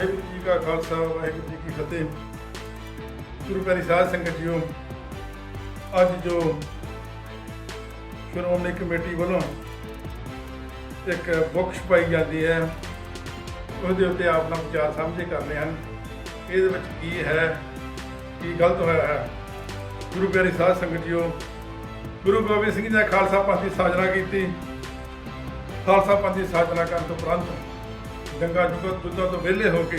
ਵਾਹਿਗੁਰੂ ਜੀ ਕਾ ਖਾਲਸਾ, ਵਾਹਿਗੁਰੂ ਜੀ ਕੀ ਫਤਿਹ। ਗੁਰੂ ਪਿਆਰੀ ਸਾਧ ਸੰਗਤ ਜੀਓ, ਅੱਜ ਜੋ ਸ਼੍ਰੋਮਣੀ ਕਮੇਟੀ ਵੱਲੋਂ ਇੱਕ ਬੁੱਕ ਛਪਾਈ ਜਾਂਦੀ ਹੈ, ਉਹਦੇ ਉੱਤੇ ਆਪਣਾ ਵਿਚਾਰ ਸਾਂਝੇ ਕਰਨੇ ਹਨ। ਇਹਦੇ ਵਿੱਚ ਕੀ ਹੈ, ਕੀ ਗਲਤ ਹੋਇਆ ਹੈ। ਗੁਰੂ ਪਿਆਰੀ ਸਾਧ ਸੰਗਤ ਜੀਓ, ਗੁਰੂ ਗੋਬਿੰਦ ਸਿੰਘ ਜੀ ਨੇ ਖਾਲਸਾ ਪੰਥ ਦੀ ਸਾਜਨਾ ਕੀਤੀ। ਖਾਲਸਾ ਪੰਥ ਦੀ ਸਾਜਨਾ ਕਰਨ ਤੋਂ ਉਪਰੰਤ ਗੰਗਾ ਜੁਗਤ ਦੁੱਧਾਂ ਤੋਂ ਵਿਹਲੇ ਹੋ ਕੇ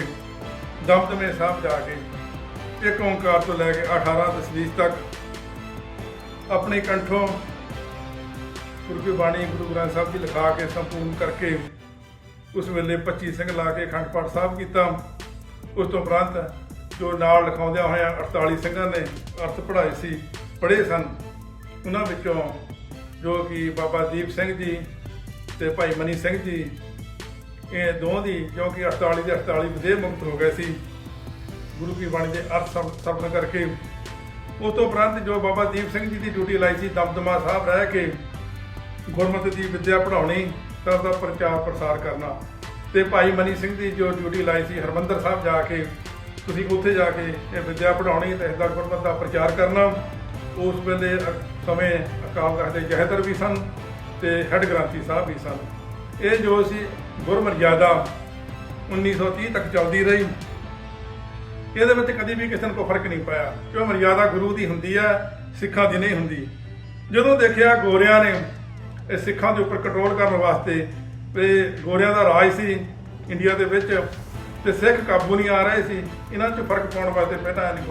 ਦਮਦਮੇ ਸਾਹਿਬ ਜਾ ਕੇ ਇੱਕ ਓੰਕਾਰ ਤੋਂ ਲੈ ਕੇ 18 ਦਸਵੀਸ ਤੱਕ ਆਪਣੇ ਕੰਠੋਂ ਗੁਰੂ ਕੀ ਬਾਣੀ, ਗੁਰੂ ਗ੍ਰੰਥ ਸਾਹਿਬ ਜੀ ਲਿਖਾ ਕੇ ਸੰਪੂਰਨ ਕਰਕੇ ਉਸ ਵੇਲੇ 25 ਸਿੰਘ ਲਾ ਕੇ ਅਖੰਡ ਪਾਠ ਸਾਹਿਬ ਕੀਤਾ। ਉਸ ਤੋਂ ਉਪਰੰਤ ਜੋ ਨਾਲ ਲਿਖਾਉਂਦਿਆਂ ਹੋਇਆਂ 48 ਸਿੰਘਾਂ ਨੇ ਅਰਥ ਪੜ੍ਹਾਏ ਸੀ, ਪੜ੍ਹੇ ਸਨ। ਉਹਨਾਂ ਵਿੱਚੋਂ ਜੋ ਕਿ ਬਾਬਾ ਦੀਪ ਸਿੰਘ ਜੀ ਤੇ ਭਾਈ ਮਨੀ ਸਿੰਘ ਜੀ ਇਹ ਦੋਹਾਂ ਦੀ, ਕਿਉਂਕਿ 48 ਦੇ 48 ਵਿਦੇ ਮੁਕਤ ਹੋ ਗਏ ਸੀ। ਗੁਰੂ ਕੀ ਬਾਣੀ ਦੇ ਅਰਥ ਸਪਨ ਕਰਕੇ। ਉਸ ਤੋਂ ਉਪਰੰਤ ਜੋ ਬਾਬਾ ਦੀਪ ਸਿੰਘ ਜੀ ਦੀ ਡਿਊਟੀ ਲਾਈ ਸੀ, ਦਮਦਮਾ ਸਾਹਿਬ ਰਹਿ ਕੇ ਗੁਰਮਤਿ ਦੀ ਵਿੱਦਿਆ ਪੜ੍ਹਾਉਣੀ, ਤਾਂ ਦਾ ਪ੍ਰਚਾਰ ਪ੍ਰਸਾਰ ਕਰਨਾ। ਤੇ ਭਾਈ ਮਨੀ ਸਿੰਘ ਦੀ ਜੋ ਡਿਊਟੀ ਲਾਈ ਸੀ, ਹਰਮੰਦਰ ਸਾਹਿਬ ਜਾ ਕੇ, ਤੁਸੀਂ ਉੱਥੇ ਜਾ ਕੇ ਇਹ ਵਿੱਦਿਆ ਪੜ੍ਹਾਉਣੀ ਤੇ ਇਸ ਦਾ ਗੁਰਮਤਿ ਦਾ ਪ੍ਰਚਾਰ ਕਰਨਾ। ਉਸ ਵੇਲੇ ਸਮੇਂ ਅਕਾਲ ਤਖਤ ਦੇ ਜਹਦਰ ਵੀ ਸਨ ਤੇ ਹੈੱਡ ਗ੍ਰੰਥੀ ਸਾਹਿਬ ਵੀ ਸਨ। ਇਹ ਜੋ ਸੀ ਗੁਰਮਰਜ਼ਾਦਾ 1930 ਤੱਕ ਚੱਲਦੀ ਰਹੀ, ਇਹਦੇ ਵਿੱਚ ਕਦੀ ਵੀ ਕਿਸੇ ਨੂੰ ਕੋਈ ਫ਼ਰਕ ਨਹੀਂ ਪਾਇਆ। ਕਿਉਂ ਮਰਜ਼ਾਦਾ ਗੁਰੂ ਦੀ ਹੁੰਦੀ ਹੈ, ਸਿੱਖਾਂ ਦੀ ਨਹੀਂ ਹੁੰਦੀ। ਜਦੋਂ ਦੇਖਿਆ ਗੋਰਿਆਂ ਨੇ ਇਹ ਸਿੱਖਾਂ ਦੇ ਉੱਪਰ ਕੰਟਰੋਲ ਕਰਨ ਵਾਸਤੇ ਤੇ ਗੋਰਿਆਂ ਦਾ ਰਾਜ ਸੀ ਇੰਡੀਆ ਦੇ ਵਿੱਚ ਤੇ ਸਿੱਖ ਕਾਬੂ ਨਹੀਂ ਆ ਰਹੇ ਸੀ, ਇਹਨਾਂ 'ਚ ਫ਼ਰਕ ਪਾਉਣ ਵਾਸਤੇ ਪਹਿਲਾਂ ਇਹਨੇ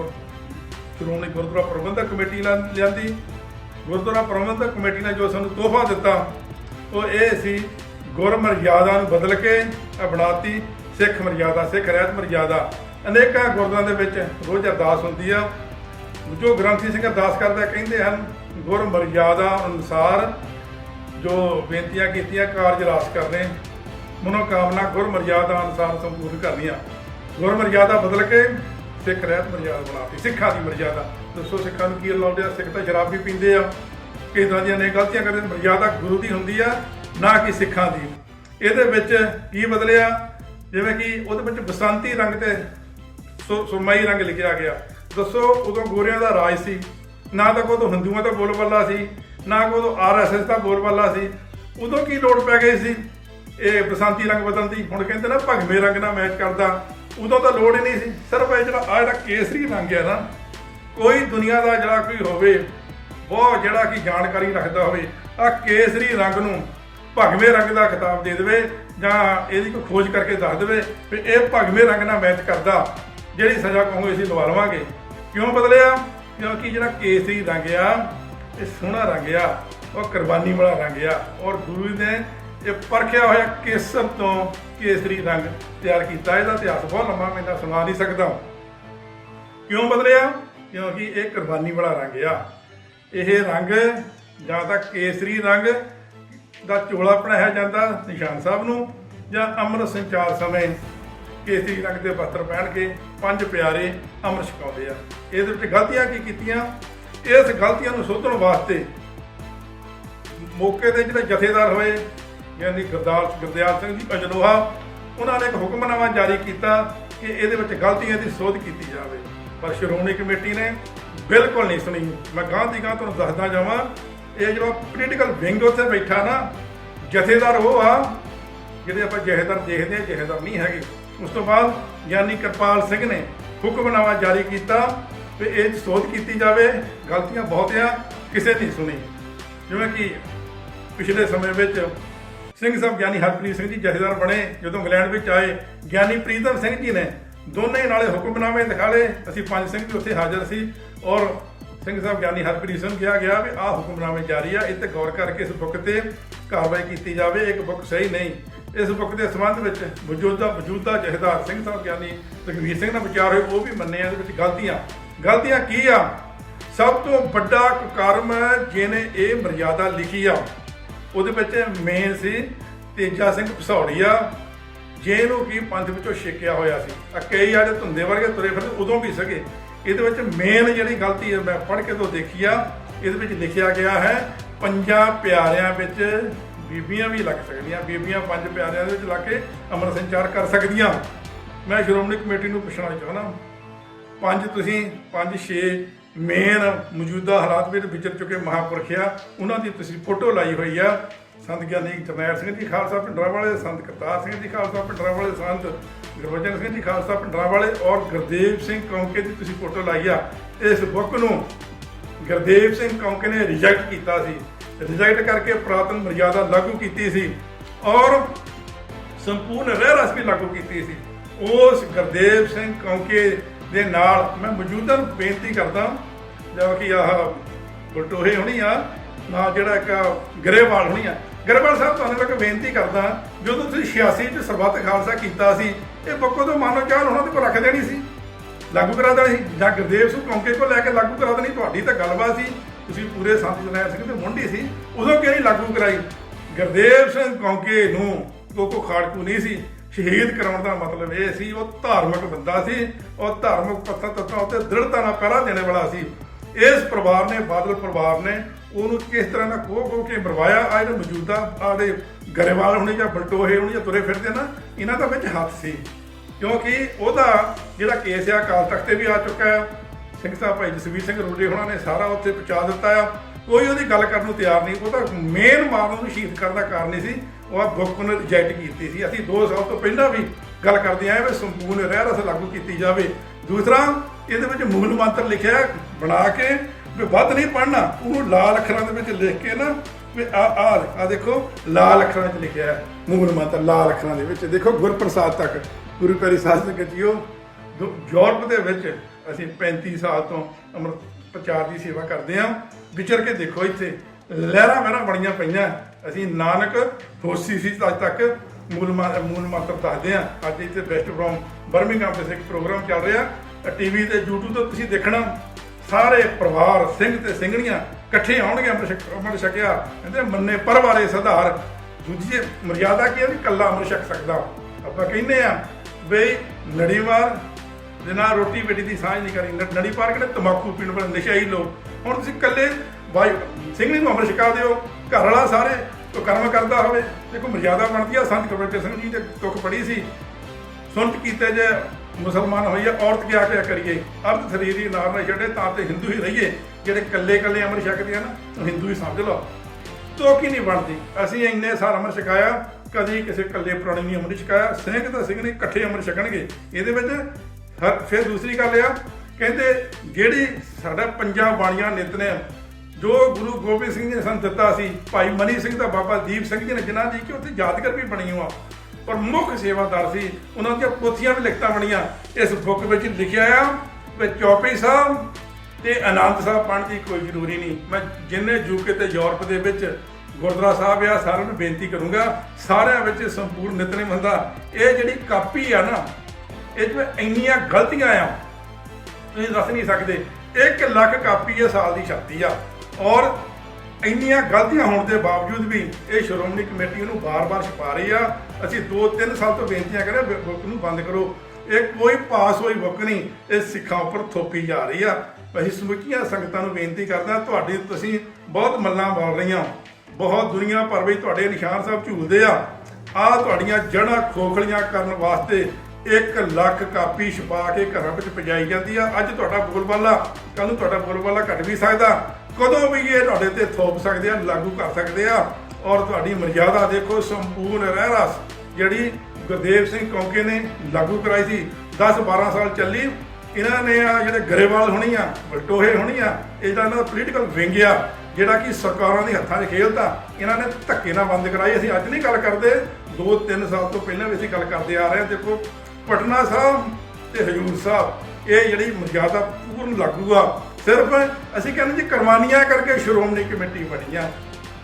ਸ਼੍ਰੋਮਣੀ ਗੁਰਦੁਆਰਾ ਪ੍ਰਬੰਧਕ ਕਮੇਟੀ ਲਾ- ਲਿਆਂਦੀ। ਗੁਰਦੁਆਰਾ ਪ੍ਰਬੰਧਕ ਕਮੇਟੀ ਨੇ ਜੋ ਸਾਨੂੰ ਤੋਹਫਾ ਦਿੱਤਾ, ਉਹ ਇਹ ਸੀ ਗੁਰ ਮਰਜ਼ਾਦਾ ਨੂੰ ਬਦਲ ਕੇ ਅਪਣਾਤੀ ਸਿੱਖ ਮਰਿਆਦਾ, ਸਿੱਖ ਰਹਿਤ ਮਰਿਆਦਾ। ਅਨੇਕਾਂ ਗੁਰਦੁਆਰਿਆਂ ਦੇ ਵਿੱਚ ਰੋਜ਼ ਅਰਦਾਸ ਹੁੰਦੀ ਆ। ਜੋ ਗ੍ਰੰਥੀ ਸਿੰਘ ਅਰਦਾਸ ਕਰਦਾ, ਕਹਿੰਦੇ ਹਨ, ਗੁਰ ਮਰਜ਼ਾਦਾ ਅਨੁਸਾਰ ਜੋ ਬੇਨਤੀਆਂ ਕੀਤੀਆਂ, ਕਾਰਜ ਰਾਸ ਕਰਨੇ, ਮਨੋਕਾਮਨਾ ਗੁਰ ਮਰਜ਼ਾਦਾ ਅਨੁਸਾਰ ਸੰਪੂਰਨ ਕਰਨੀਆਂ। ਗੁਰ ਮਰਜ਼ਾਦਾ ਬਦਲ ਕੇ ਸਿੱਖ ਰਹਿਤ ਮਰਜ਼ਾਦਾ ਬਣਾਤੀ, ਸਿੱਖਾਂ ਦੀ ਮਰਜ਼ਾਦਾ ਦੱਸੋ ਸਿੱਖਾਂ ਨੂੰ ਕੀ ਲਾਉਂਦੇ ਆ? ਸਿੱਖ ਤਾਂ ਸ਼ਰਾਬ ਵੀ ਪੀਂਦੇ ਆ। ਕਿਦਾਂ ਦੀਆਂ ਨੇ ਗਲਤੀਆਂ ਕਰਦੇ ਮਰਿਆਦਾ ਗੁਰੂ ਦੀ ਹੁੰਦੀ ਆ। ਨਾ ਕਿ ਸਿੱਖਾਂ ਦੀ। ਇਹਦੇ ਵਿੱਚ ਕੀ ਬਦਲਿਆ? ਜਿਵੇਂ ਕਿ ਉਹਦੇ ਵਿੱਚ ਬਸੰਤੀ ਰੰਗ ਤੇ ਸੁ- ਸੁਰਮਈ ਰੰਗ ਲਿਖਿਆ ਗਿਆ। ਦੱਸੋ ਉਦੋਂ ਗੋਰਿਆਂ ਦਾ ਰਾਜ ਸੀ। ਨਾ ਤਾਂ ਕੋਈ ਉਦੋਂ ਹਿੰਦੂਆਂ ਦਾ ਬੋਲਬਾਲਾ ਸੀ, ਨਾ ਕੋਈ ਉਦੋਂ ਆਰਐਸਐਸ ਦਾ ਬੋਲਬਾਲਾ ਸੀ। ਉਦੋਂ ਕੀ ਲੋੜ ਪੈ ਗਈ ਸੀ? ਇਹ ਬਸੰਤੀ ਰੰਗ ਬਦਲਣ ਦੀ। ਹੁਣ ਕਹਿੰਦੇ ਨਾ, ਭਗਵੇਂ ਰੰਗ ਨਾਲ ਮੈਚ ਕਰਦਾ। ਉਦੋਂ ਤਾਂ ਲੋੜ ਹੀ ਨਹੀਂ ਸੀ। ਸਿਰਫ ਇਹ ਜਿਹੜਾ ਆ ਜਿਹੜਾ ਕੇਸਰੀ ਰੰਗ ਹੈ ਨਾ, ਕੋਈ ਦੁਨੀਆ ਦਾ ਜਿਹੜਾ ਕੋਈ ਹੋਵੇ, ਬਹੁਤ ਜਿਹੜਾ ਕਿ ਜਾਣਕਾਰੀ ਰੱਖਦਾ ਹੋਵੇ ਆ ਕੇਸਰੀ ਰੰਗ ਨੂੰ ਭਗਵੇਂ ਰੰਗ ਦਾ ਖਿਤਾਬ ਦੇ ਦੇਵੇ ਜਾਂ ਇਹਦੀ ਕੋਈ ਖੋਜ ਕਰਕੇ ਦੱਸ ਦੇਵੇ ਵੀ ਇਹ ਭਗਵੇਂ ਰੰਗ ਨਾਲ ਮੈਚ ਕਰਦਾ, ਜਿਹੜੀ ਸਜ਼ਾ ਕਹੋਗੇ ਅਸੀਂ ਲਵਾ ਲਵਾਂਗੇ। ਕਿਉਂ ਬਦਲਿਆ? ਕਿਉਂਕਿ ਜਿਹੜਾ ਕੇਸਰੀ ਰੰਗ ਆ, ਇਹ ਸੋਹਣਾ ਰੰਗ ਆ, ਉਹ ਕੁਰਬਾਨੀ ਵਾਲਾ ਰੰਗ ਆ, ਔਰ ਗੁਰੂ ਨੇ ਇਹ ਪਰਖਿਆ ਹੋਇਆ ਕੇਸਰ ਤੋਂ ਕੇਸਰੀ ਰੰਗ ਤਿਆਰ ਕੀਤਾ। ਇਹਦਾ ਇਤਿਹਾਸ ਬਹੁਤ ਲੰਮਾ ਮੈਂ ਤਾਂ ਸੁਣਾ ਨਹੀਂ ਸਕਦਾ। ਕਿਉਂ ਬਦਲਿਆ? ਕਿਉਂਕਿ ਇਹ ਕੁਰਬਾਨੀ ਵਾਲਾ ਰੰਗ ਆ। ਇਹ ਰੰਗ ਜਾਂ ਤਾਂ ਕੇਸਰੀ ਰੰਗ ਦਾ ਚੋਲਾ ਪਹਿਨਾਇਆ ਜਾਂਦਾ ਨਿਸ਼ਾਨ ਸਾਹਿਬ ਨੂੰ ਜਾਂ ਅੰਮ੍ਰਿਤ ਸੰਚਾਰ ਸਮੇਂ। ਕੇਸਰੀ ਰੰਗ ਦੇ ਵਸਤਰ ਪਹਿਨ ਕੇ ਪੰਜ ਪਿਆਰੇ ਅੰਮ੍ਰਿਤ ਛਕਾਉਂਦੇ ਆ। ਇਹਦੇ ਵਿੱਚ ਗਲਤੀਆਂ ਕੀ ਕੀਤੀਆਂ? ਇਸ ਗਲਤੀਆਂ ਨੂੰ ਸੁਧਰਨ ਵਾਸਤੇ ਮੌਕੇ ਤੇ ਜਿਹੜੇ ਜਥੇਦਾਰ ਹੋਏ, ਯਾਨੀ ਗੁਰਦਾਸ, ਗੁਰਦਿਆਲ ਸਿੰਘ ਜੀ ਅਜਲੋਹਾ ਉਹਨਾਂ ਨੇ ਇੱਕ ਹੁਕਮਨਾਮਾ ਜਾਰੀ ਕੀਤਾ ਕਿ ਇਹਦੇ ਵਿੱਚ ਗਲਤੀਆਂ ਦੀ ਸੋਧ ਕੀਤੀ ਜਾਵੇ। ਪਰ ਸ਼੍ਰੋਮਣੀ ਕਮੇਟੀ ਨੇ ਬਿਲਕੁਲ ਨਹੀਂ ਸੁਣੀ। ਮੈਂ ਗਾਂ ਦੀ ਗਾਂ ਤੁਹਾਨੂੰ ਦੱਸਦਾ ਜਾਵਾਂ ਇਹ ਜਿਹੜਾ ਪੋਲੀਟੀਕਲ ਵਿੰਗ ਉੱਥੇ ਬੈਠਾ ਨਾ, ਜਥੇਦਾਰ ਉਹ ਆ ਜਿਹੜੇ ਆਪਾਂ ਜਥੇਦਾਰ ਦੇਖਦੇ ਆ, ਜਥੇਦਾਰ ਨਹੀਂ ਹੈਗੇ। ਉਸ ਤੋਂ ਬਾਅਦ ਗਿਆਨੀ ਕਿਰਪਾਲ ਸਿੰਘ ਨੇ ਹੁਕਮਨਾਮਾ ਜਾਰੀ ਕੀਤਾ ਵੀ ਇਹ ਸੋਧ ਕੀਤੀ ਜਾਵੇ, ਗਲਤੀਆਂ ਬਹੁਤ ਆ ਕਿਸੇ ਨਹੀਂ ਸੁਣੀ ਜਿਵੇਂ ਕਿ ਪਿਛਲੇ ਸਮੇਂ ਵਿੱਚ ਸਿੰਘ ਸਾਹਿਬ ਗਿਆਨੀ ਹਰਪ੍ਰੀਤ ਸਿੰਘ ਜੀ ਜਥੇਦਾਰ ਬਣੇ, ਜਦੋਂ ਇੰਗਲੈਂਡ ਵਿੱਚ ਆਏ, ਗਿਆਨੀ ਪ੍ਰੀਤਮ ਸਿੰਘ ਜੀ ਨੇ ਦੋਨੇ ਨਾਲੇ ਹੁਕਮਨਾਮੇ ਦਿਖਾ ਲਏ। ਅਸੀਂ ਪੰਜ ਸਿੰਘ ਵੀ ਉੱਥੇ ਹਾਜ਼ਰ ਸੀ ਔਰ ਸਿੰਘ ਸਾਹਿਬ, ਗਿਆਨੀ ਹਰਪ੍ਰੀਤ ਸਿੰਘ ਕਿਹਾ ਗਿਆ ਵੀ ਆਹ ਹੁਕਮਨਾਮੇ ਜਾਰੀ ਆ, ਇਹ ਤੇ ਗੌਰ ਕਰਕੇ ਇਸ ਬੁੱਕ ਤੇ ਕਾਰਵਾਈ ਕੀਤੀ ਜਾਵੇ ਇੱਕ ਬੁੱਕ ਸਹੀ ਨਹੀਂ। ਇਸ ਬੁੱਕ ਦੇ ਸੰਬੰਧ ਵਿੱਚ ਮੌਜੂਦਾ ਮੌਜੂਦਾ ਜਥੇਦਾਰ ਸਿੰਘ ਸਾਹਿਬ, ਗਿਆਨੀ ਲਖਵੀਰ ਸਿੰਘ ਨਾਲ ਵਿਚਾਰ ਹੋਏ, ਉਹ ਵੀ ਮੰਨੇ ਆ, ਇਹਦੇ ਵਿੱਚ ਗਲਤੀਆਂ। ਗਲਤੀਆਂ ਕੀ ਆ? ਸਭ ਤੋਂ ਵੱਡਾ ਕੁਕਰਮ ਜਿਹਨੇ ਇਹ ਮਰਿਆਦਾ ਲਿਖੀ ਆ, ਉਹਦੇ ਵਿੱਚ ਮੇਨ ਸੀ ਤੇਜਾ ਸਿੰਘ ਪਸੌੜੀਆ ਜਿਹਨੂੰ ਕੀ ਪੰਥ ਵਿੱਚੋਂ ਛੇਕਿਆ ਹੋਇਆ ਸੀ। ਆ ਕਈ ਆੜੇ ਧੁੰਦੇ ਵਰਗੇ ਤੁਰੇ ਫਿਰਦੇ ਉਦੋਂ ਵੀ ਸਕੇ ਇਹਦੇ ਵਿੱਚ ਮੇਨ ਜਿਹੜੀ ਗਲਤੀ ਹੈ, ਮੈਂ ਪੜ੍ਹ ਕੇ ਤੋਂ ਦੇਖੀ ਆ, ਇਹਦੇ ਵਿੱਚ ਲਿਖਿਆ ਗਿਆ ਹੈ, ਪੰਜਾਂ ਪਿਆਰਿਆਂ ਵਿੱਚ ਬੀਬੀਆਂ ਵੀ ਲੱਗ ਸਕਦੀਆਂ, ਬੀਬੀਆਂ ਪੰਜ ਪਿਆਰਿਆਂ ਦੇ ਵਿੱਚ ਲੱਗ ਕੇ ਅਮਰ ਸੰਚਾਰ ਕਰ ਸਕਦੀਆਂ। ਮੈਂ ਸ਼੍ਰੋਮਣੀ ਕਮੇਟੀ ਨੂੰ ਪੁੱਛਣਾ ਚਾਹੁੰਦਾ, ਪੰਜ ਤੁਸੀਂ, ਪੰਜ ਛੇ ਮੇਨ ਮੌਜੂਦਾ ਹਾਲਾਤ ਵਿੱਚ ਵਿਚਰ ਚੁੱਕੇ ਮਹਾਂਪੁਰਖ ਆ ਉਹਨਾਂ ਦੀ ਤੁਸੀਂ ਫੋਟੋ ਲਾਈ ਹੋਈ ਆ ਸੰਤ ਗਿਆਨੀ ਜਰਨੈਲ ਸਿੰਘ ਜੀ, ਖਾਲਸਾ ਪਿੰਡਰਾ ਵਾਲੇ, ਸੰਤ ਕਰਤਾਰ ਸਿੰਘ ਜੀ, ਖਾਲਸਾ ਪਿੰਡਰਾ ਵਾਲੇ, ਸੰਤ ਗੁਰਬਚਨ ਸਿੰਘ ਜੀ, ਖਾਲਸਾ ਪਿੰਡਰਾ ਵਾਲੇ ਔਰ ਗੁਰਦੇਵ ਸਿੰਘ ਕੌਂਕੇ ਦੀ ਤੁਸੀਂ ਫੋਟੋ ਲਾਈ ਆ। ਇਸ ਬੁੱਕ ਨੂੰ ਗੁਰਦੇਵ ਸਿੰਘ ਕੌਂਕੇ ਨੇ ਰਿਜੈਕਟ ਕੀਤਾ ਸੀ। ਰਿਜੈਕਟ ਕਰਕੇ ਪ੍ਰਾਤਨ ਮਰਿਆਦਾ ਲਾਗੂ ਕੀਤੀ ਸੀ ਔਰ ਸੰਪੂਰਨ ਰਹਿ ਰਸ ਵੀ ਲਾਗੂ ਕੀਤੀ ਸੀ। ਉਸ ਗੁਰਦੇਵ ਸਿੰਘ ਕੌਂਕੇ ਦੇ ਨਾਲ ਮੈਂ ਮੌਜੂਦਾ ਬੇਨਤੀ ਕਰਦਾ ਜਿਵੇਂ ਕਿ ਆਹ ਬਲਟੋਹੇ ਹੋਣੀ ਆ ਨਾ ਜਿਹੜਾ ਇੱਕ ਗਰੇਵਾਲ ਹੋਣੀ ਆ ਗਰੇਵਾਲ ਸਾਹਿਬ, ਤੁਹਾਨੂੰ ਇੱਕ ਬੇਨਤੀ ਕਰਦਾ, ਜਦੋਂ ਤੁਸੀਂ 86 ਚ ਸਰਬੱਤ ਖਾਲਸਾ ਕੀਤਾ ਸੀ, ਇਹ ਬੱਕੋ ਤੋਂ ਮਾਨੋ ਚਾਲ ਉਹਨਾਂ ਦੇ ਕੋਲ ਰੱਖ ਦੇਣੀ ਸੀ? ਲਾਗੂ ਕਰਾ ਦੇਣੀ ਸੀ? ਜਾਂ ਗੁਰਦੇਵ ਸਿੰਘ ਕੌਂਕੇ ਕੋਲ ਲੈ ਕੇ ਲਾਗੂ ਕਰਾ ਦੇਣੀ? ਤੁਹਾਡੀ ਤਾਂ ਗੱਲਬਾਤ ਸੀ, ਤੁਸੀਂ ਪੂਰੇ ਸੰਤ ਜਰਨੈਲ ਸਿੰਘ ਦੇ ਮੁੰਡੀ ਸੀ, ਉਦੋਂ ਕਿਉਂ ਨਹੀਂ ਲਾਗੂ ਕਰਾਈ? ਗੁਰਦੇਵ ਸਿੰਘ ਕੌਂਕੇ ਨੂੰ ਕੋਕੋ ਖਾੜਕੂ ਨਹੀਂ ਸੀ। ਸ਼ਹੀਦ ਕਰਾਉਣ ਦਾ ਮਤਲਬ ਇਹ ਸੀ, ਉਹ ਧਾਰਮਿਕ ਬੰਦਾ ਸੀ, ਉਹ ਧਾਰਮਿਕ ਪੱਥਰ ਤੱਤਾਂ ਉੱਤੇ ਦ੍ਰਿੜਤਾ ਨਾਲ ਪਹਿਰਾ ਦੇਣ ਵਾਲਾ ਸੀ। ਇਸ ਪਰਿਵਾਰ ਨੇ, ਬਾਦਲ ਪਰਿਵਾਰ ਨੇ ਉਹਨੂੰ ਕਿਸ ਤਰ੍ਹਾਂ ਨਾਲ ਕੋਹ ਕੋਹ ਕੇ ਮਰਵਾਇਆ? ਆ ਜਿਹੜੇ ਮੌਜੂਦਾ ਆਦੇ ਗਰੇਵਾਲ ਹੋਣੇ ਜਾਂ ਬਲਟੋਹੇ ਹੋਣੇ ਜਾਂ ਤੁਰੇ ਫਿਰਦੇ ਨਾ, ਇਹਨਾਂ ਦਾ ਵਿੱਚ ਹੱਥ ਸੀ। ਕਿਉਂਕਿ ਉਹਦਾ ਜਿਹੜਾ ਕੇਸ ਆ, ਅਕਾਲ ਤਖਤ ਤੇ ਵੀ ਆ ਚੁੱਕਾ ਹੈ ਸਿੰਘ ਸਾਹਿਬ ਭਾਈ ਜਸਵੀਰ ਸਿੰਘ ਰੋਡੇ ਹੋਣਾ ਨੇ ਸਾਰਾ ਉੱਥੇ ਪਹੁੰਚਾ ਦਿੱਤਾ ਆ। ਕੋਈ ਉਹਦੀ ਗੱਲ ਕਰਨ ਨੂੰ ਤਿਆਰ ਨਹੀਂ। ਉਹਦਾ ਮੇਨ ਮਾਰਨ ਨੂੰ ਸ਼ਹੀਦ ਕਰਨ ਦਾ ਕਾਰਨ ਹੀ ਸੀ। ਉਹ ਆ ਬੁੱਕ ਨੂੰ ਰਿਜੈਕਟ ਕੀਤੀ ਸੀ। ਅਸੀਂ 2 ਸਾਲ ਤੋਂ ਪਹਿਲਾਂ ਵੀ ਗੱਲ ਕਰਦੇ ਆਏ ਵੀ ਸੰਪੂਰਨ ਰਹਿ ਰਸ ਲਾਗੂ ਕੀਤੀ ਜਾਵੇ। ਦੂਸਰਾ, ਇਹਦੇ ਵਿੱਚ ਮੂਲ ਮੰਤਰ ਲਿਖਿਆ ਬਣਾ ਕੇ ਵੀ ਵੱਧ ਨਹੀਂ ਪੜਨਾ ਉਹਨੂੰ ਲਾਲ ਅੱਖਰਾਂ ਦੇ ਵਿੱਚ ਲਿਖ ਕੇ ਨਾ, ਵੀ ਆ ਆ ਆ ਦੇਖੋ ਲਾਲ ਅੱਖਰਾਂ 'ਚ ਲਿਖਿਆ ਹੈ, ਮੂਲ ਮੰਤਰ ਲਾਲ ਅੱਖਰਾਂ ਦੇ ਵਿੱਚ। ਦੇਖੋ ਗੁਰਪ੍ਰਸਾਦ ਤੱਕ, ਗੁਰੂ ਪਿਆਰੀ ਸਾਧ ਸੰਗਤ ਜੀਓ ਯੂਰਪ ਦੇ ਵਿੱਚ ਅਸੀਂ 35 ਸਾਲ ਤੋਂ ਅੰਮ੍ਰਿਤ ਪ੍ਰਚਾਰ ਦੀ ਸੇਵਾ ਕਰਦੇ ਹਾਂ। ਵਿਚਰ ਕੇ ਦੇਖੋ ਇੱਥੇ, ਲਹਿਰਾਂ ਮਹਿਰਾਂ ਬਣੀਆਂ ਪਈਆਂ। ਅਸੀਂ ਨਾਨਕ ਹੋਸੀ ਸੀ ਅੱਜ ਤੱਕ, ਮੂਲ ਮੂਲ ਮੰਤਰ ਦੱਸਦੇ ਹਾਂ। ਅੱਜ ਇੱਥੇ ਬੈਸਟ ਫਰੋਮ ਬਰਮਿੰਗਹਾਮ ਤੇ ਇੱਕ ਪ੍ਰੋਗਰਾਮ ਚੱਲ ਰਿਹਾ। ਟੀਵੀ ਤੇ YouTube ਤੇ ਤੁਸੀਂ ਦੇਖਣਾ ਸਾਰੇ ਪਰਿਵਾਰ ਸਿੰਘ ਤੇ ਸਿੰਘਣੀਆਂ ਇਕੱਠੇ ਆਉਣਗੇ ਅੰਮ੍ਰਿਤ ਛਕ- ਅੰਮ੍ਰਿਤ ਛਕਿਆ। ਕਹਿੰਦੇ ਮੰਨੇ ਪਰਵਾਰੇ ਸਧਾਰ ਦੂਜੀ ਮਰਿਆਦਾ ਕੀ ਹੈ ਵੀ ਕੱਲਾ ਅੰਮ੍ਰਿਤ ਛਕ ਸਕਦਾ। ਆਪਾਂ ਕਹਿੰਦੇ ਆ ਬਈ ਲੜੀਵਾਰ ਦੇ ਨਾਲ ਰੋਟੀ ਬੇਟੀ ਦੀ ਸਾਂਝ ਨਹੀਂ ਕਰੀ। ਨੜੀ ਪਾਰ ਕਿਹੜੇ ਤਮਾਕੂ ਪੀਣ ਵਾਲੇ ਨਸ਼ਈ ਲੋਕ। ਹੁਣ ਤੁਸੀਂ ਇਕੱਲੇ ਬਾਈ ਸਿੰਘਣੀ ਨੂੰ ਅੰਮ੍ਰਿਤ ਛਕਾ ਦਿਓ। ਘਰ ਵਾਲਾ ਸਾਰੇ ਤੋਂ ਕਰਮ ਕਰਦਾ ਹੋਵੇ। ਦੇਖੋ ਮਰਿਆਦਾ ਬਣਦੀ ਆ, ਸੰਤ ਕਬੀਰ ਸਿੰਘ ਜੀ ਦੇ ਤੁਕ ਪੜੀ ਸੀ। ਸੁਣਤ ਕੀਤੇ ਜੇ ਮੁਸਲਮਾਨ ਹੋਈਏ ਔਰਤ ਕਿਆ ਕਿਆ ਕਰੀਏ? ਅਰਧ ਸਰੀਰੀ ਨਾਰ ਨਾ ਛੱਡੇ, ਤਾਂ ਤੇ ਹਿੰਦੂ ਹੀ ਰਹੀਏ। ਜਿਹੜੇ ਕੱਲੇ ਕੱਲੇ ਅੰਮ੍ਰਿਤ ਛਕਦੇ ਆ ਨਾ, ਉਹ ਹਿੰਦੂ ਹੀ ਸਮਝ ਲਓ। ਤੋ ਕੀ ਨਹੀਂ ਬਣਦੀ। ਅਸੀਂ ਇੰਨੇ ਸਾਲ ਅੰਮ੍ਰਿਤ ਛਕਾਇਆ, ਕਦੀ ਕਿਸੇ ਕੱਲੇ ਪ੍ਰਾਣੀ ਨਹੀਂ ਅੰਮ੍ਰਿਤ ਛਕਾਇਆ, ਸਿੰਘ ਤਾਂ ਸਿੰਘ ਨੇ ਇਕੱਠੇ ਅੰਮ੍ਰਿਤ ਛਕਣਗੇ। ਇਹਦੇ ਵਿੱਚ ਹਰ, ਫਿਰ ਦੂਸਰੀ ਗੱਲ ਆ, ਕਹਿੰਦੇ ਜਿਹੜੀ ਸਾਡਾ ਪੰਜਾਬ ਬਾਣੀਆਂ ਨਿਤ ਨੇ, ਜੋ ਗੁਰੂ ਗੋਬਿੰਦ ਸਿੰਘ ਜੀ ਨੇ ਸਾਨੂੰ ਦਿੱਤਾ ਸੀ, ਭਾਈ ਮਨੀ ਸਿੰਘ ਦਾ ਬਾਬਾ ਦੀਪ ਸਿੰਘ ਜੀ ਨੇ ਜਿਨ੍ਹਾਂ ਦੀ ਕਿ ਉੱਥੇ ਯਾਦਗਾਰ ਵੀ ਬਣੀ ਹੋਆ। ਪਰ ਮੁੱਖ ਸੇਵਾਦਾਰ ਸੀ। ਉਹਨਾਂ ਦੀਆਂ ਪੋਥੀਆਂ ਵੀ ਲਿਖਤਾਂ ਬਣੀਆਂ। ਇਸ ਬੁੱਕ ਵਿੱਚ ਲਿਖਿਆ ਆ ਵੀ ਚੌਪੀ ਸਾਹਿਬ ਤੇ ਆਨੰਦ ਸਾਹਿਬ ਪੜ੍ਹਨ ਦੀ ਕੋਈ ਜ਼ਰੂਰੀ ਨਹੀਂ। ਮੈਂ ਜਿੰਨੇ ਯੂਕੇ ਤੇ ਯੂਰਪ ਦੇ ਵਿੱਚ ਗੁਰਦੁਆਰਾ ਸਾਹਿਬ ਆ, ਸਾਰਿਆਂ ਨੂੰ ਬੇਨਤੀ ਕਰੂੰਗਾ, ਸਾਰਿਆਂ ਵਿੱਚ ਸੰਪੂਰਨ ਨਿਤਨੇਮ ਹੁੰਦਾ ਇਹ ਜਿਹੜੀ ਕਾਪੀ ਆ ਨਾ, ਇਹ 'ਚ ਇੰਨੀਆਂ ਗਲਤੀਆਂ ਆ, ਤੁਸੀਂ ਦੱਸ ਨਹੀਂ ਸਕਦੇ। 1 ਲੱਖ ਕਾਪੀ ਇਹ ਸਾਲ ਦੀ ਛਾਤੀ ਆ। ਔਰ ਇੰਨੀਆਂ ਗਲਤੀਆਂ ਹੋਣ ਦੇ ਬਾਵਜੂਦ ਵੀ ਇਹ ਸ਼੍ਰੋਮਣੀ ਕਮੇਟੀ ਉਹਨੂੰ ਬਾਰ-ਬਾਰ ਛਪਾ ਰਹੀ ਆ। ਅਸੀਂ 2-3 ਸਾਲ ਤੋਂ ਬੇਨਤੀਆਂ ਕਰ ਬੁੱਕ ਨੂੰ ਬੰਦ ਕਰੋ। ਇਹ ਕੋਈ ਪਾਸ ਹੋਈ ਬੁੱਕ ਨਹੀਂ, ਇਹ ਸਿੱਖਾਂ ਉੱਪਰ ਥੋਪੀ ਜਾ ਰਹੀ ਆ। ਅਸੀਂ ਸਮੁੱਚੀਆਂ ਸੰਗਤਾਂ ਨੂੰ ਬੇਨਤੀ ਕਰਦਾ, ਤੁਹਾਡੀ ਤੁਸੀਂ ਬਹੁਤ ਮੱਲਾਂ ਬੋਲ ਰਹੀਆਂ। ਬਹੁਤ ਦੁਨੀਆ ਭਰ ਵਿੱਚ ਤੁਹਾਡੇ ਨਿਸ਼ਾਨ ਸਾਹਿਬ ਝੂਲਦੇ ਆ। ਆ ਤੁਹਾਡੀਆਂ ਜੜ੍ਹਾਂ ਖੋਖਲੀਆਂ ਕਰਨ ਵਾਸਤੇ 1 ਲੱਖ ਕਾਪੀ ਛਪਾ ਕੇ ਘਰਾਂ ਵਿੱਚ ਪਜਾਈ ਜਾਂਦੀ ਆ। ਅੱਜ ਤੁਹਾਡਾ ਬੋਲਬਾਲਾ ਕੱਲ ਨੂੰ ਤੁਹਾਡਾ ਬੋਲਬਾਲਾ ਘਟ ਵੀ ਸਕਦਾ। ਕਦੋਂ ਵੀ ਇਹ ਤੁਹਾਡੇ ਤੇ ਥੋਪ ਸਕਦੇ ਆ, ਲਾਗੂ ਕਰ ਸਕਦੇ ਆ। ਔਰ ਤੁਹਾਡੀ ਮਰਜ਼ਾਦਾ ਦੇਖੋ, ਸੰਪੂਰਨ ਰਹਿ ਰਸ ਜਿਹੜੀ ਗੁਰਦੇਵ ਸਿੰਘ ਕੌਂਕੇ ਨੇ ਲਾਗੂ ਕਰਾਈ ਸੀ 10 12 ਸਾਲ ਚੱਲੀ, ਇਹਨਾਂ ਨੇ ਆ ਜਿਹੜੇ ਗਰੇਵਾਲ ਹੋਣੀ ਆ ਬਲਟੋਹੇ ਹੋਣੀ ਆ ਇਹ ਜਿਹੜਾ ਇਹਨਾਂ ਦਾ ਪੋਲੀਟੀਕਲ ਵਿੰਗ ਆ ਜਿਹੜਾ ਕਿ ਸਰਕਾਰਾਂ ਦੇ ਹੱਥਾਂ 'ਚ ਖੇਲਦਾ, ਇਹਨਾਂ ਨੇ ਧੱਕੇ ਨਾਲ ਬੰਦ ਕਰਾਈ। ਅਸੀਂ ਅੱਜ ਨਹੀਂ ਗੱਲ ਕਰਦੇ 2-3 ਸਾਲ ਤੋਂ ਪਹਿਲਾਂ ਵੀ ਅਸੀਂ ਗੱਲ ਕਰਦੇ ਆ ਰਹੇ ਹਾਂ। ਦੇਖੋ, ਪਟਨਾ ਸਾਹਿਬ ਤੇ ਹਜੂਰ ਸਾਹਿਬ, ਇਹ ਜਿਹੜੀ ਮਰਜ਼ਾਦਾ ਪੂਰਨ ਲਾਗੂ ਆ, ਸਿਰਫ ਅਸੀਂ ਕਹਿੰਦੇ ਜੀ ਕੁਰਬਾਨੀਆਂ ਕਰਕੇ ਸ਼੍ਰੋਮਣੀ ਕਮੇਟੀ ਬਣੀ ਆ।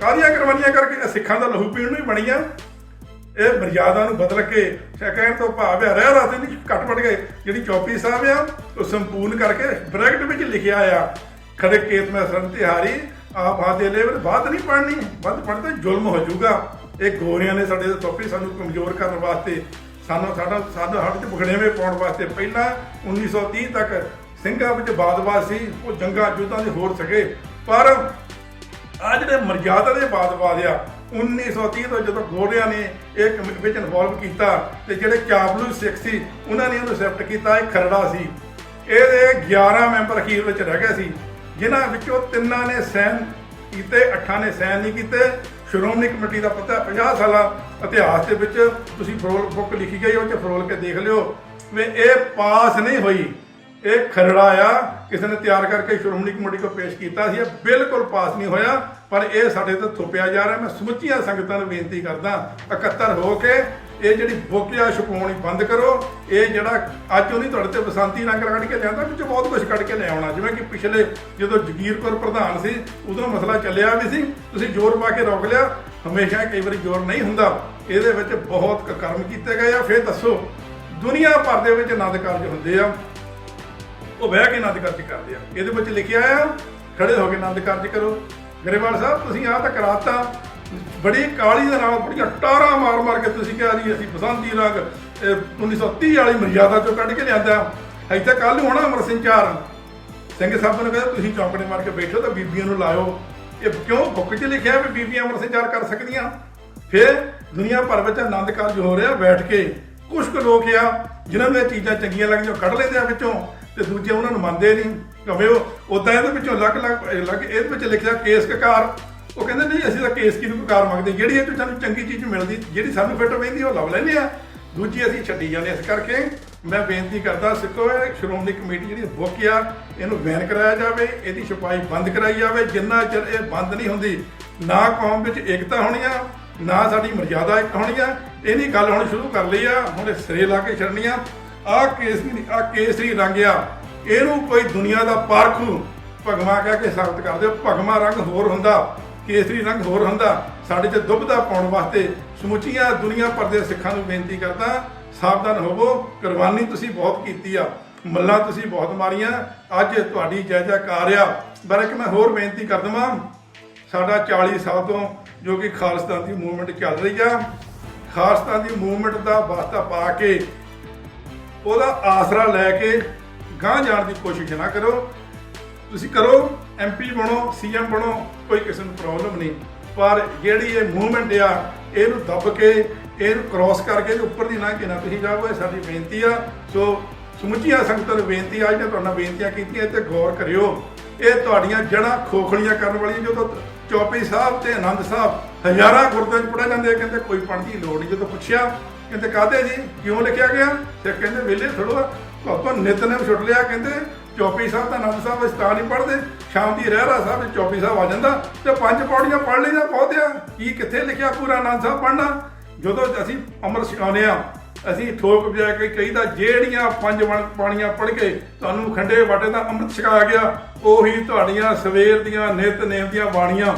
ਕਾਹਦੀਆਂ ਕੁਰਬਾਨੀਆਂ ਕਰਕੇ? ਸਿੱਖਾਂ ਦਾ ਲਹੂ ਪੀਣ ਨੂੰ ਹੀ ਬਣੀਆਂ। ਇਹ ਮਰਿਆਦਾ ਨੂੰ ਬਦਲ ਕੇ ਕਹਿਣ ਤੋਂ ਭਾਵ ਹੈ ਰਹਿ ਰਾਤੇ ਨਹੀਂ ਘੱਟ ਵੱਟ ਗਏ, ਜਿਹੜੀ ਚੌਪੀ ਸਾਹਿਬ ਆ, ਉਹ ਸੰਪੂਰਨ ਕਰਕੇ ਬ੍ਰੈਕਟ ਵਿੱਚ ਲਿਖਿਆ ਆ। ਖੜੇ ਕੇਤ ਮੈਂ ਸਰਨ ਤਿਹਾਰੀ, ਆਪ ਹਾਦੇ ਲੈਵਲ ਬਾਤ ਨਹੀਂ ਪੜਨੀ ਵੱਧ ਪੜਦੇ ਜ਼ੁਲਮ ਹੋ ਜਾਊਗਾ। ਇਹ ਗੋਰਿਆਂ ਨੇ ਸਾਡੇ ਟੋਪੀ ਸਾਨੂੰ ਕਮਜ਼ੋਰ ਕਰਨ ਵਾਸਤੇ, ਸਾਨੂੰ ਸਾਡਾ ਸਾਡਾ ਹੱਥ 'ਚ ਬਖੜੇਵੇਂ ਪਾਉਣ ਵਾਸਤੇ ਪਹਿਲਾਂ 1930 ਤੱਕ ਸਿੰਘਾਂ ਵਿੱਚ ਬਾਦਵਾਦ ਸੀ, ਉਹ ਜੰਗਾਂ ਯੁੱਧਾਂ ਦੇ ਹੋਰ ਸਕੇ। ਪਰ ਆ ਜਿਹੜੇ ਮਰਜ਼ਾਦਾ ਦੇ ਬਾਦਵਾਦ ਆ 1930 ਤੋਂ ਜਦੋਂ ਗੋਰਿਆਂ ਨੇ ਇਹ ਕਮ- ਵਿੱਚ ਇਨਵੋਲਵ ਕੀਤਾ ਤੇ ਜਿਹੜੇ ਚਾਬਲੂ ਸਿੱਖ ਸੀ, ਉਹਨਾਂ ਨੇ ਉਹਨੂੰ ਐਕਸੈਪਟ ਕੀਤਾ, ਇਹ ਖਰੜਾ ਸੀ। ਇਹਦੇ 11 ਮੈਂਬਰ ਅਖੀਰ ਵਿੱਚ ਰਹਿ ਗਏ ਸੀ, ਜਿਨ੍ਹਾਂ ਵਿੱਚੋਂ ਤਿੰਨਾਂ ਨੇ ਸਾਈਨ ਕੀਤੇ, ਅੱਠਾਂ ਨੇ ਸਾਈਨ ਨਹੀਂ ਕੀਤੇ। ਸ਼੍ਰੋਮਣੀ ਕਮੇਟੀ ਦਾ ਪਤਾ 50 ਸਾਲਾਂ ਇਤਿਹਾਸ ਦੇ ਵਿੱਚ ਤੁਸੀਂ ਫਰੋਲ ਬੁੱਕ ਲਿਖੀ ਗਈ, ਉਹ ਚ ਫਰੋਲ ਕੇ ਦੇਖ ਲਿਓ ਵੀ ਇਹ ਪਾਸ ਨਹੀਂ ਹੋਈ। ਇਹ ਖਰੜਾ ਆ, ਕਿਸੇ ਨੇ ਤਿਆਰ ਕਰਕੇ ਸ਼੍ਰੋਮਣੀ ਕਮੇਟੀ ਕੋਲ ਪੇਸ਼ ਕੀਤਾ ਸੀ, ਇਹ ਬਿਲਕੁਲ ਪਾਸ ਨਹੀਂ ਹੋਇਆ, ਪਰ ਇਹ ਸਾਡੇ ਤੋਂ ਥੁੱਪਿਆ ਜਾ ਰਿਹਾ। ਮੈਂ ਸਮੁੱਚੀਆਂ ਸੰਗਤਾਂ ਨੂੰ ਬੇਨਤੀ ਕਰਦਾ, ਇਕੱਤਰ ਹੋ ਕੇ ਇਹ ਜਿਹੜੀ ਬੁੱਕ ਆ ਛਪਾਉਣੀ ਬੰਦ ਕਰੋ। ਇਹ ਜਿਹੜਾ ਅੱਜ ਉਹਨੇ ਤੁਹਾਡੇ ਤੇ ਬਸੰਤੀ ਰੰਗ ਕੱਢ ਕੇ ਲਿਆਂਦਾ, ਵਿੱਚ ਬਹੁਤ ਕੁਝ ਕੱਢ ਕੇ ਲੈ ਆਉਣਾ ਜਿਵੇਂ ਕਿ ਪਿਛਲੇ ਜਦੋਂ ਜਗੀਰ ਕੌਰ ਪ੍ਰਧਾਨ ਸੀ, ਉਦੋਂ ਮਸਲਾ ਚੱਲਿਆ ਵੀ ਸੀ, ਤੁਸੀਂ ਜ਼ੋਰ ਪਾ ਕੇ ਰੋਕ ਲਿਆ। ਹਮੇਸ਼ਾ ਕਈ ਵਾਰੀ ਜ਼ੋਰ ਨਹੀਂ ਹੁੰਦਾ। ਇਹਦੇ ਵਿੱਚ ਬਹੁਤ ਕਰਮ ਕੀਤੇ ਗਏ ਆ। ਫਿਰ ਦੱਸੋ, ਦੁਨੀਆ ਭਰ ਦੇ ਵਿੱਚ ਆਨੰਦ ਕਾਰਜ ਹੁੰਦੇ ਆ। ਉਹ ਬਹਿ ਕੇ ਆਨੰਦ ਕਾਰਜ ਕਰਦੇ ਆ। ਇਹਦੇ ਵਿੱਚ ਲਿਖਿਆ ਆ, ਖੜੇ ਹੋ ਕੇ ਆਨੰਦ ਕਾਰਜ ਕਰੋ। ਗਰੇਵਾਲ ਸਾਹਿਬ, ਤੁਸੀਂ ਆਹ ਤਾਂ ਕਰਾਤਾ। ਬੜੀ ਕਾਲੀ ਦੇ ਨਾਲ, ਬੜੀਆਂ ਟਾਰਾਂ ਮਾਰ ਮਾਰ ਕੇ ਤੁਸੀਂ ਕਿਹਾ ਜੀ, ਅਸੀਂ ਬਸੰਤੀ ਰੰਗ 1930 ਵਾਲੀ ਮਰਿਆਦਾ ਚੋਂ ਕੱਢ ਕੇ ਲਿਆਂਦਾ। ਇੱਥੇ ਕੱਲ ਨੂੰ ਹੋਣਾ ਅਮਰ ਸਿੰਘ ਚਾਰ। ਸਿੰਘ ਸਾਹਿਬ ਨੂੰ ਕਹਿੰਦਾ ਤੁਸੀਂ ਚੌਂਕੜੇ ਮਾਰ ਕੇ ਬੈਠੋ ਤਾਂ ਬੀਬੀਆਂ ਨੂੰ ਲਾਇਓ। ਇਹ ਕਿਉਂ? ਬੁੱਕ 'ਚ ਲਿਖਿਆ ਵੀ ਬੀਬੀਆਂ ਅਮਰ ਸੰਚਾਰ ਕਰ ਸਕਦੀਆਂ। ਫਿਰ ਦੁਨੀਆ ਭਰ ਵਿੱਚ ਆਨੰਦ ਕਾਰਜ ਹੋ ਰਿਹਾ, ਬੈਠ ਕੇ। ਕੁਝ ਕੁ ਲੋਕ ਆ ਜਿਨ੍ਹਾਂ ਨੂੰ ਇਹ ਚੀਜ਼ਾਂ ਚੰਗੀਆਂ ਲੱਗਦੀਆਂ ਉਹ ਕੱਢ ਲੈਂਦੇ ਆ ਵਿੱਚੋਂ ਤੇ ਦੂਜੇ ਉਹਨਾਂ ਨੂੰ ਮੰਨਦੇ ਨਹੀਂ। ਕਹਵੇ ਉਹ ਉਦਾਂ ਇਹਦੇ ਵਿੱਚੋਂ ਅਲੱਗ ਅਲੱਗ ਅਲੱਗ ਇਹਦੇ ਵਿੱਚ ਲਿਖਿਆ ਕੇਸ ਕਕਾਰ ਉਹ ਕਹਿੰਦੇ, ਨਹੀਂ, ਅਸੀਂ ਤਾਂ ਕੇਸ ਕੀ ਨੂੰ ਕਕਾਰ ਮੰਗਦੇ? ਜਿਹੜੀ ਇਹ 'ਚੋਂ ਸਾਨੂੰ ਚੰਗੀ ਚੀਜ਼ ਮਿਲਦੀ, ਜਿਹੜੀ ਸਾਨੂੰ ਫਿੱਟ ਪੈਂਦੀ ਉਹ ਲੱਭ ਲੈਂਦੇ ਆ। ਦੂਜੀ ਅਸੀਂ ਛੱਡੀ ਜਾਂਦੇ ਇਸ ਕਰਕੇ। ਮੈਂ ਬੇਨਤੀ ਕਰਦਾ, ਸਿੱਖੋ, ਇਹ ਸ਼੍ਰੋਮਣੀ ਕਮੇਟੀ ਜਿਹੜੀ ਬੁੱਕ ਆ, ਇਹਨੂੰ ਬੈਨ ਕਰਾਇਆ ਜਾਵੇ, ਇਹਦੀ ਛਪਾਈ ਬੰਦ ਕਰਾਈ ਜਾਵੇ। ਜਿੰਨਾ ਚਿਰ ਇਹ ਬੰਦ ਨਹੀਂ ਹੁੰਦੀ, ਨਾ ਕੌਮ ਵਿੱਚ ਏਕਤਾ ਹੋਣੀ ਆ ਨਾ ਸਾਡੀ ਮਰਜ਼ਾਦਾ ਇੱਕ ਹੋਣੀ ਆ ਇਹਦੀ ਗੱਲ ਹੁਣ ਸ਼ੁਰੂ ਕਰ ਲਈ ਆ, ਹੁਣ ਇਹ ਸਿਰੇ ਲਾ ਕੇ ਛੱਡਣੀਆਂ ਆ। ਕੇਸਰੀ ਆ ਕੇਸਰੀ ਰੰਗ ਆ ਇਹਨੂੰ ਕੋਈ ਦੁਨੀਆ ਦਾ ਪਾਰਖੂ ਭਗਵਾ ਕਹਿ ਕੇ ਸਾਬਤ ਕਰ ਦਿਓ ਭਗਵਾ ਰੰਗ ਹੋਰ ਹੁੰਦਾ ਕੇਸਰੀ ਰੰਗ ਹੋਰ ਹੁੰਦਾ। ਸਾਡੇ 'ਚ ਦੁਬਦਾ ਪਾਉਣ ਵਾਸਤੇ ਸਮੁੱਚੀਆਂ ਦੁਨੀਆ ਭਰ ਦੇ ਸਿੱਖਾਂ ਨੂੰ ਬੇਨਤੀ ਕਰਦਾ, ਸਾਵਧਾਨ ਹੋਵੋ, ਕੁਰਬਾਨੀ ਤੁਸੀਂ ਬਹੁਤ ਕੀਤੀ ਆ, ਮੱਲਾਂ ਤੁਸੀਂ ਬਹੁਤ ਮਾਰੀਆਂ। ਅੱਜ ਤੁਹਾਡੀ ਜੈ ਜੈਕਾਰ ਆ। ਪਰ ਇੱਕ ਮੈਂ ਹੋਰ ਬੇਨਤੀ ਕਰ ਦਵਾਂ ਸਾਡਾ 40 ਸਾਲ ਤੋਂ ਜੋ ਕਿ ਖਾਲਿਸਤਾਨ ਦੀ ਮੂਵਮੈਂਟ ਚੱਲ ਰਹੀ ਆ। ਖਾਲਿਸਤਾਨ ਦੀ ਮੂਵਮੈਂਟ ਦਾ ਵਾਸਤਾ ਪਾ ਕੇ ਉਹਦਾ ਆਸਰਾ ਲੈ ਕੇ ਗਾਂਹ ਜਾਣ ਦੀ ਕੋਸ਼ਿਸ਼ ਨਾ ਕਰੋ। ਤੁਸੀਂ ਕਰੋ ਐਮਪੀ ਬਣੋ ਸੀਐਮ ਬਣੋ, ਕੋਈ ਕਿਸੇ ਨੂੰ ਪ੍ਰੋਬਲਮ ਨਹੀਂ। ਪਰ ਜਿਹੜੀ ਇਹ ਮੂਵਮੈਂਟ ਆ, ਇਹਨੂੰ ਦੱਬ ਕੇ, ਇਹਨੂੰ ਕ੍ਰਾਸ ਕਰਕੇ ਇਹਦੇ ਉੱਪਰ ਦੀ ਨਾ ਕਿ ਨਾ ਤੁਸੀਂ ਜਾਓ ਇਹ ਸਾਡੀ ਬੇਨਤੀ ਆ। ਸੋ ਸਮੁੱਚੀਆਂ ਸੰਗਤਾਂ ਨੂੰ ਬੇਨਤੀ ਆ, ਜਿਹੜੀਆਂ ਤੁਹਾਡਾ ਬੇਨਤੀਆਂ ਕੀਤੀਆਂ ਇਹ ਤੇ ਗੌਰ ਕਰਿਓ। ਇਹ ਤੁਹਾਡੀਆਂ ਜੜ੍ਹਾਂ ਖੋਖਲੀਆਂ ਕਰਨ ਵਾਲੀਆਂ, ਜਦੋਂ ਚੌਪੀ ਸਾਹਿਬ ਤੇ ਆਨੰਦ ਸਾਹਿਬ ਹਜ਼ਾਰਾਂ ਗੁਰਦੁਆਰੇ ਪੜ੍ਹੇ ਜਾਂਦੇ ਆ, ਕਹਿੰਦੇ ਕੋਈ ਪੜ੍ਹਨ ਦੀ ਲੋੜ ਨਹੀਂ। ਜਦੋਂ ਪੁੱਛਿਆ, ਕਹਿੰਦੇ, ਕਾਹਦੇ ਜੀ? ਕਿਉਂ ਲਿਖਿਆ ਗਿਆ? ਤੇ ਕਹਿੰਦੇ ਵੇਲੇ ਥੋੜੋ ਆਪਾਂ ਨਿਤਨੇਮ ਛੁੱਟ ਲਿਆ। ਕਹਿੰਦੇ, ਚੌਪੀ ਸਾਹਿਬ ਤਾਂ ਆਨੰਦ ਸਾਹਿਬ ਅਸੀਂ ਤਾਂ ਨਹੀਂ ਪੜ੍ਹਦੇ। ਸ਼ਾਮ ਦੀ ਰਹਿਰਾ ਸਾਹਿਬ ਚ ਚੌਪੀ ਸਾਹਿਬ ਆ ਜਾਂਦਾ ਤੇ ਪੰਜ ਪੌੜੀਆਂ ਪੜ੍ਹ ਲਈਦਾ ਬਹੁਤ ਆ। ਕੀ ਕਿੱਥੇ ਲਿਖਿਆ ਪੂਰਾ ਆਨੰਦ ਸਾਹਿਬ ਪੜ੍ਹਨਾ? ਜਦੋਂ ਅਸੀਂ ਅਮਰ ਸਿਖਾਉਂਦੇ ਆ ਅਸੀਂ ਠੋਕ ਵਜਾ ਕੇ ਕਹੀਦਾ ਜਿਹੜੀਆਂ ਪੰਜ ਬਣ- ਬਾਣੀਆਂ ਪੜ੍ਹ ਕੇ ਤੁਹਾਨੂੰ ਖੰਡੇ ਵਾਟੇ ਦਾ ਅੰਮ੍ਰਿਤ ਛਕਾ ਗਿਆ, ਉਹੀ ਤੁਹਾਡੀਆਂ ਸਵੇਰ ਦੀਆਂ ਨਿਤਨੇਮ ਦੀਆਂ ਬਾਣੀਆਂ।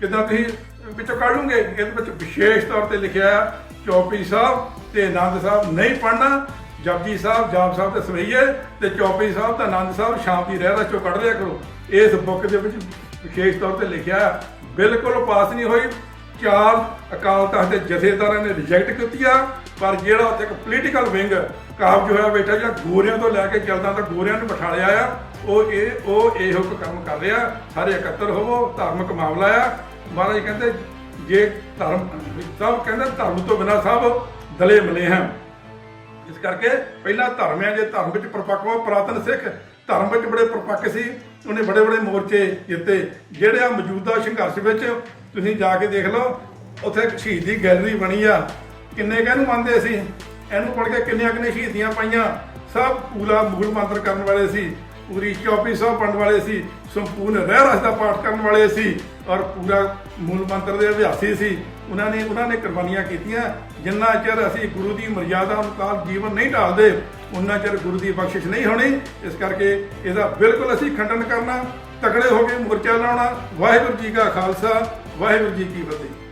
ਕਿਦਾਂ ਤੁਸੀਂ ਵਿੱਚੋਂ ਕੱਢ ਲੂਗੇ? ਇਹਦੇ ਵਿੱਚ ਵਿਸ਼ੇਸ਼ ਤੌਰ ਤੇ ਲਿਖਿਆ ਆ, ਚੌਪੀ ਸਾਹਿਬ ਤੇ ਆਨੰਦ ਸਾਹਿਬ ਨਹੀਂ ਪੜ੍ਹਨਾ, ਜਪਜੀ ਸਾਹਿਬ, ਜਾਪ ਸਾਹਿਬ ਤੇ ਸਵਈਏ ਤੇ ਚੌਪੀ ਸਾਹਿਬ ਤੇ ਆਨੰਦ ਸਾਹਿਬ ਸ਼ਾਮ ਦੀ ਰਹਿ ਦਾ ਚੋਂ ਕੱਢ ਲਿਆ ਕਰੋ। ਇਸ ਬੁੱਕ ਦੇ ਵਿੱਚ ਵਿਸ਼ੇਸ਼ ਤੌਰ ਤੇ ਲਿਖਿਆ ਆ, ਬਿਲਕੁਲ ਪਾਸ ਨਹੀਂ ਹੋਈ। ਚਾਰ ਅਕਾਲ ਤਖਤ ਦੇ ਜਥੇਦਾਰਾਂ ਨੇ ਰਿਜੈਕਟ ਕੀਤੀ ਆ ਪਰ ਜਿਹੜਾ ਉੱਥੇ ਇੱਕ ਪੋਲੀਟੀਕਲ ਵਿੰਗ ਕਾਬਜ ਹੋਇਆ ਬੈਠਾ ਜਿਹੜਾ ਗੋਰਿਆਂ ਤੋਂ ਲੈ ਕੇ ਚੱਲਦਾ ਤਾਂ ਗੋਰਿਆਂ ਨੂੰ ਬਿਠਾ ਲਿਆ ਆ, ਉਹ ਇਹ, ਉਹ ਇਹੋ ਕੰਮ ਕਰ ਰਿਹਾ ਸਾਰੇ ਇਕੱਤਰ ਹੋਵੋ, ਧਾਰਮਿਕ ਮਾਮਲਾ ਆ। ਮਹਾਰਾਜ ਕਹਿੰਦੇ, ਜੇ ਧਰਮ, ਸਭ ਕਹਿੰਦੇ ਧਰਮ ਤੋਂ ਬਿਨਾ ਸਭ ਦਲੇ ਮਲੇ ਹਨ। ਇਸ ਕਰਕੇ ਪਹਿਲਾ ਧਰਮ ਹੈ ਜੇ ਧਰਮ ਵਿੱਚ ਪਰਪੱਕ ਹੋ ਪ੍ਰਾਤਨ ਸਿੱਖ ਧਰਮ ਵਿੱਚ ਬੜੇ ਪਰਪੱਕ ਸੀ, ਉਹਨੇ ਬੜੇ ਬੜੇ ਮੋਰਚੇ ਜਿੱਤੇ, ਜਿਹੜੇ ਆ ਮੌਜੂਦਾ ਸੰਘਰਸ਼ ਵਿੱਚ ਤੁਸੀਂ ਜਾ ਕੇ ਦੇਖ ਲਓ, ਉੱਥੇ ਇੱਕ ਸ਼ਹੀਦੀ ਗੈਲਰੀ ਬਣੀ ਆ। ਕਿੰਨੇ ਕਹਿ ਮੰਨਦੇ ਸੀ? ਇਹਨੂੰ ਪੜ੍ਹ ਕੇ ਕਿੰਨੀਆਂ ਕਿੰਨੇ ਸ਼ਹੀਦੀਆਂ ਪਾਈਆਂ? ਸਭ ਪੂਰਾ ਮੂਲ ਮੰਤਰ ਕਰਨ ਵਾਲੇ ਸੀ, ਪੂਰੀ ਚੌਪੀ ਸੌ ਪੜਨ ਵਾਲੇ ਸੀ, ਸੰਪੂਰਨ ਰਹਿ ਰਸ ਦਾ ਪਾਠ ਕਰਨ ਵਾਲੇ ਸੀ ਔਰ ਪੂਰਾ ਮੂਲ ਮੰਤਰ ਦੇ ਅਭਿਆਸੀ ਸੀ। ਉਹਨਾਂ ਨੇ ਉਹਨਾਂ ਨੇ ਕੁਰਬਾਨੀਆਂ ਕੀਤੀਆਂ। ਜਿੰਨਾ ਚਿਰ ਅਸੀਂ ਗੁਰੂ ਦੀ ਮਰਜ਼ਾਦਾ ਅਨੁਸਾਰ ਜੀਵਨ ਨਹੀਂ ਢਾਲਦੇ ਉਹਨਾਂ ਚਿਰ ਗੁਰੂ ਦੀ ਬਖਸ਼ਿਸ਼ ਨਹੀਂ ਹੋਣੀ। ਇਸ ਕਰਕੇ ਇਹਦਾ ਬਿਲਕੁਲ ਅਸੀਂ ਖੰਡਨ ਕਰਨਾ। ਤਕੜੇ ਹੋ ਕੇ ਮੋਰਚਾ ਲਾਉਣਾ। ਵਾਹਿਗੁਰੂ ਜੀ ਕਾ ਖਾਲਸਾ। ਵਾਹਿਗੁਰੂ ਜੀ ਕੀ ਫਤਿਹ